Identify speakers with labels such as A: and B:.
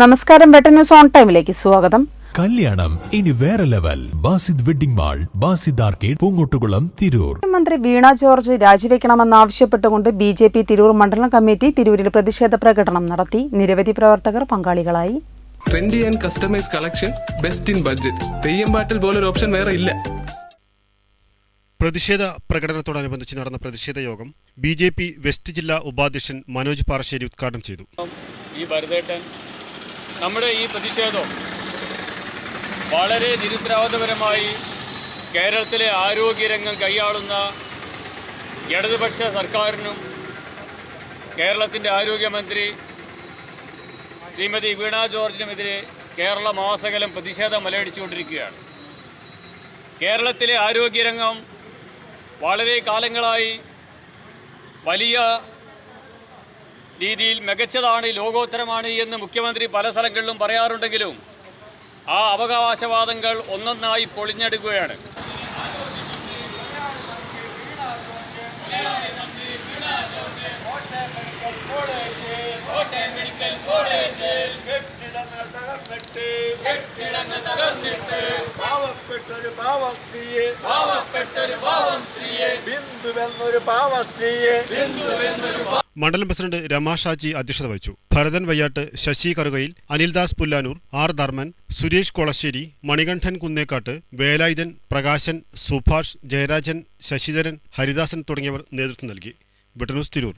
A: നമസ്കാരം better news on ടൈമിലേക്ക് സ്വാഗതം.
B: കല്യാണം ഇനി വേറെ level. Basid wedding mall Basid arcade Poongottukulam Tirur.
A: മുഖ്യമന്ത്രി വീണ ജോർജ് രാജിവെക്കണമെന്നാവശ്യപ്പെട്ടുകൊണ്ട് ബി ജെ പി തിരൂർ മണ്ഡലം കമ്മിറ്റി തിരൂരിൽ പ്രതിഷേധ പ്രകടനം നടത്തി. നിരവധി പ്രവർത്തകർ പങ്കാളികളായി.
C: Trendy and customise collection best in budget Theyyam പാട്ടിൽ പോലൊരു ഓപ്ഷൻ വേറെ ഇല്ല.
D: പ്രതിഷേധ പ്രകടനത്തോടനുബന്ധിച്ച് നടന്ന പ്രതിഷേധ യോഗം ബി ജെ പി വെസ്റ്റ് ജില്ലാ ഉപാധ്യക്ഷൻ മനോജ് പാറശ്ശേരി ഉദ്ഘാടനം ചെയ്തു.
E: ഈ ഭരതേട്ടൻ നമ്മുടെ ഈ പ്രതിഷേധം വളരെ നിരുത്തരവാദപരമായി കേരളത്തിലെ ആരോഗ്യരംഗം കൈയാളുന്ന ഇടതുപക്ഷ സർക്കാരിനും കേരളത്തിന്റെ ആരോഗ്യമന്ത്രി ശ്രീമതി വീണ ജോർജിനുമെതിരെ കേരള മാസകലം പ്രതിഷേധം മലയടിച്ചുകൊണ്ടിരിക്കുകയാണ്. കേരളത്തിലെ ആരോഗ്യരംഗം വളരെ കാലങ്ങളായി വലിയ രീതിയിൽ മികച്ചതാണ് ലോകോത്തരമാണ് എന്ന് മുഖ്യമന്ത്രി പല സ്ഥലങ്ങളിലും പറയാറുണ്ടെങ്കിലും ആ അവകാശവാദങ്ങൾ ഒന്നൊന്നായി പൊളിഞ്ഞെടുക്കുകയാണ്.
F: പാവപ്പെട്ടൊരു പാവം സ്ത്രീയെ ബിന്ദുവെന്നൊരു പാവ സ്ത്രീയെ
D: മണ്ഡലം പ്രസിഡന്റ് രമാ ഷാജി അധ്യക്ഷത വഹിച്ചു. ഭരതൻ വയ്യാട്ട് ശശി കറുകയിൽ അനിൽദാസ് പുല്ലാനൂർ ആർ ധർമ്മൻ സുരേഷ് കൊളശ്ശേരി മണികണ്ഠൻ കുന്നേക്കാട്ട് വേലായുധൻ പ്രകാശൻ സുഭാഷ് ജയരാജൻ ശശിധരൻ ഹരിദാസൻ തുടങ്ങിയവർ നേതൃത്വം നൽകി. ബ്രിട്ടനൂസ് തിരൂർ.